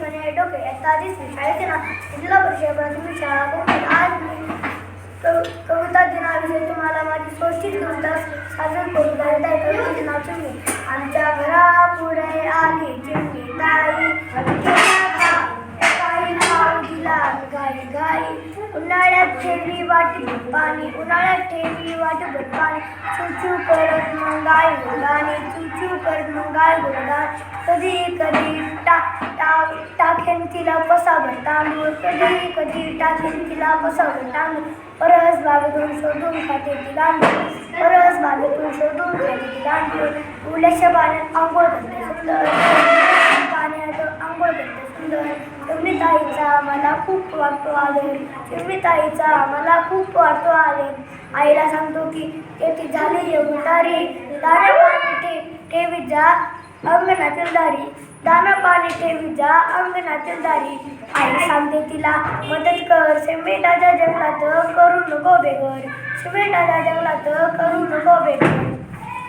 म्हणे डोके आता दिसली शाळेचे ना जिल्हा परिषद प्राथमिक शाळा कोकण. आज मी कव- कविता दिनाविषयी तुम्हाला माझी सोशीत कविता सादर करू कविता आहे कवितेचे नाव चिमणी आमच्या घरापुढे आली चिमणी ताई. तिला दिला गाई गाई उन्हाळ्यात ठेवली वाटी पाणी उन्हाळ्यात ठेवली वाटी पाणी. चुचू करत मग गाय गुरगाणी चुचू करत मग गाय गुरगाणी कधी कधी टा तिला पसावर तांदूळ. कधी कधी टाकेन तिला पसावर तांदूळ. परस बागेतून शोधून खाते ती गांडूळ. परस बागेतून शोधून खाते ती गांडूळ. उल्याच्या पाण्यात आंघोळ करते सुंदर. पाण्यात आंघोळ करते सुंदर. तुम्ही ताईचा मला खूप वाटतो आले तुम्ही ताईचा मला खूप वाटतो आले आईला सांगतो की येथे झाली उतारी दाना पाणी ठेवी जा. अंगणातील दारी. दाना पाणी ठेवी जा अंगणातील दारी. आई सांगते तिला मदत कर. सिमेंटाच्या जंगलात करू नको बेघर. सिमेंटाच्या जंगलात करू नको